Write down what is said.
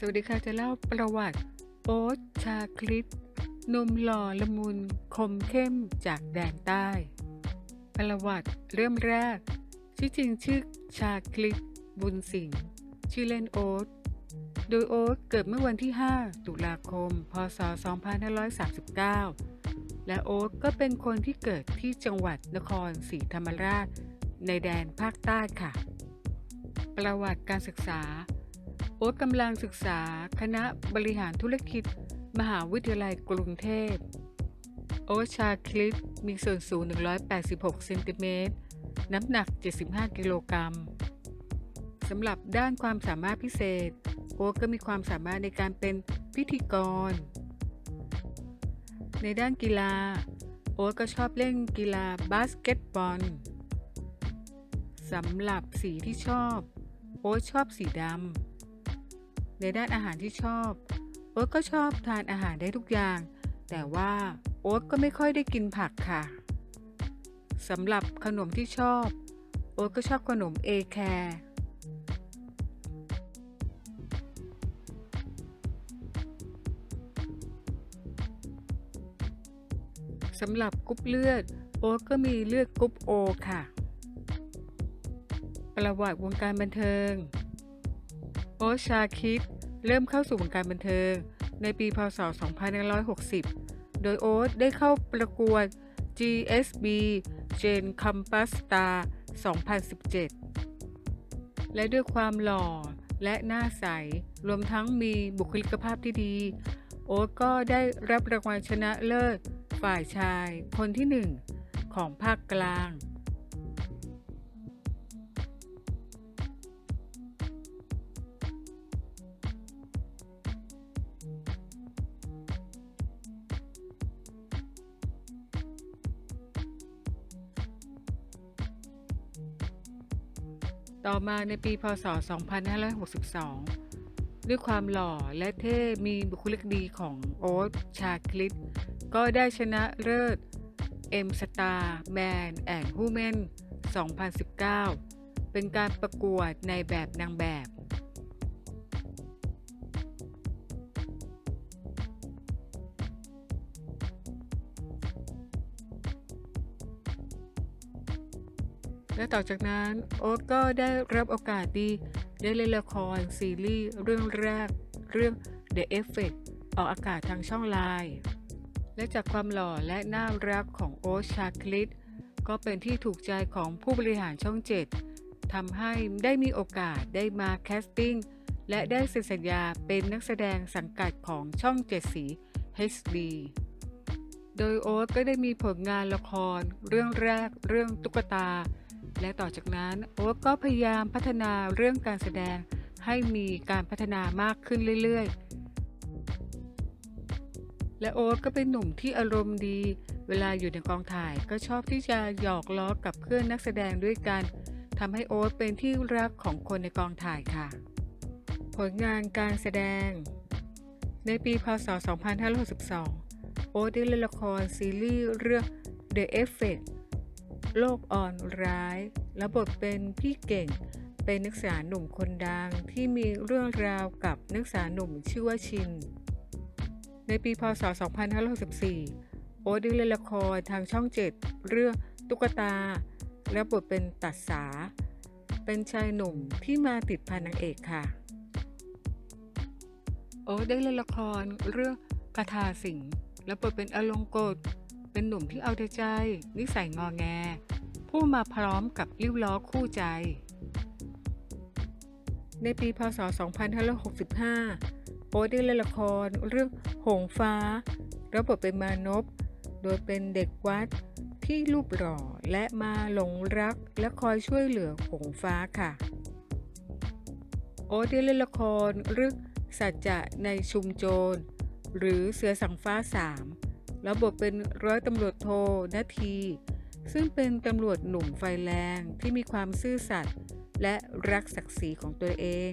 สวัสดีค่ะจะเล่าประวัติโอ๊ตชาคลิปนมหล่อละมุนคมเข้มจากแดนใต้ ประวัติเริ่มแรก ชื่อจริงชื่อชาคลิปบุญสิงห์ชื่อเล่นโอ๊ตโดยโอ๊ตเกิดเมื่อวันที่ 5 ตุลาคม พศ 2539 และโอ๊ตก็เป็นคนที่เกิดที่จังหวัดนครศรีธรรมราช ในแดนภาคใต้ค่ะ ประวัติการศึกษา โอ๊ตกำลังศึกษาคณะบริหารธุรกิจ มหาวิทยาลัยกรุงเทพ โอ๊ตชาคลิปมีส่วนสูง 186 เซนติเมตร น้ำหนัก 75 กิโลกรัมสำหรับด้านความสามารถพิเศษ โอ๊ตก็มีความสามารถในการเป็นพิธีกร ในด้านกีฬา โอ๊ตก็ชอบเล่นกีฬาบาสเกตบอลสำหรับสีที่ชอบ โอ๊ตชอบสีดำ ในด้านอาหารที่ชอบ โอ๊ตก็ชอบทานอาหารได้ทุกอย่าง แต่ว่าโอ๊ตก็ไม่ค่อยได้กินผักค่ะสำหรับขนมที่ชอบ โอ๊ตก็ชอบขนมเอแคร์สำหรับกรุ๊ปเลือด โอ๊ตก็มีเลือดกรุ๊ปโอค่ะ ประวัติวงการบันเทิง โอชาคิด เริ่มเข้าสู่วงการบันเทิง ในปีพศ 2560 โดยโอ๊ตได้เข้าประกวด GSB Gen Campus Star 2017 และด้วยความหล่อและหน้าใส รวมทั้งมีบุคลิกภาพที่ดี โอ๊ตก็ได้รับรางวัลชนะเลิศ ฝ่ายชาย คนที่หนึ่งของภาคกลาง ต่อมาในปีพศ 2562 ด้วยความหล่อและเท่มีบุคลิกดีของโอ๊ตชาคลิปก็ได้ชนะเลิศเอ็มสตาร์แมนแอนด์ฮูแมน2019 เป็นการประกวดในแบบนางแบบ และต่อจากนั้นโอ๊ตก็ได้รับโอกาสดี ได้เล่นละครซีรีส์เรื่องแรก เรื่อง The Effect ออกอากาศทางช่องไลน์และจากความหล่อและน่ารักของโอ๊ตชาคลิตก็เป็นที่ถูกใจของผู้บริหารช่องเจ็ดทำให้ได้มีโอกาสได้มาแคสติ้งและได้เซ็นสัญญาเป็นนักแสดงสังกัดของช่องเจ็ดสี HD โดยโอ๊ตก็ได้มีผลงานละคร เรื่องแรกเรื่องตุ๊กตา และต่อจากนั้นโอ๊ตก็พยายามพัฒนาเรื่องการแสดงให้มีการพัฒนามากขึ้นเรื่อยๆ และโอ๊ตก็เป็นหนุ่มที่อารมณ์ดี เวลาอยู่ในกองถ่ายก็ชอบที่จะหยอกล้อกับเพื่อนนักแสดงด้วยกันทำให้โอ๊ตเป็นที่รักของคนในกองถ่ายค่ะ ผลงานการแสดง ในปีพศ 2562 โอ๊ตได้เล่นละครซีรีส์เรื่อง The Effect โลกอ่อนร้ายและบทเป็นพี่เก่ง เป็นนักศึกษาหนุ่มคนดังที่มีเรื่องราวกับนักศึกษาหนุ่มชื่อว่าชิน ในปีพศ 2564 โอ๊ตได้เล่นละครทางช่องเจ็ดเรื่องตุ๊กตา และบทเป็นตัดสา เป็นชายหนุ่มที่มาติดพันนางเอกค่ะ โอ๊ตได้เล่นละครเรื่องคาถาสิงและบทเป็นอลงกฎ เป็นหนุ่มที่เอาแต่ใจ นิสัยงอแง ผู้มาพร้อมกับริ้วล้อคู่ใจ ในปีพศ 2565โอ๊ตได้เล่นละครเรื่องหงฟ้ารับบทเป็นมานพโดยเป็นเด็กวัดที่รูปหล่อและมาหลงรักและคอยช่วยเหลือหงฟ้าค่ะ โอ๊ตได้เล่นละครเรื่องสัจจะในชุมโจร หรือเสือสังฟ้าสาม แล้วบทเป็นร้อยตำรวจโทนาที ซึ่งเป็นตำรวจหนุ่มไฟแรงที่มีความซื่อสัตย์และรักศักดิ์ศรีของตัวเอง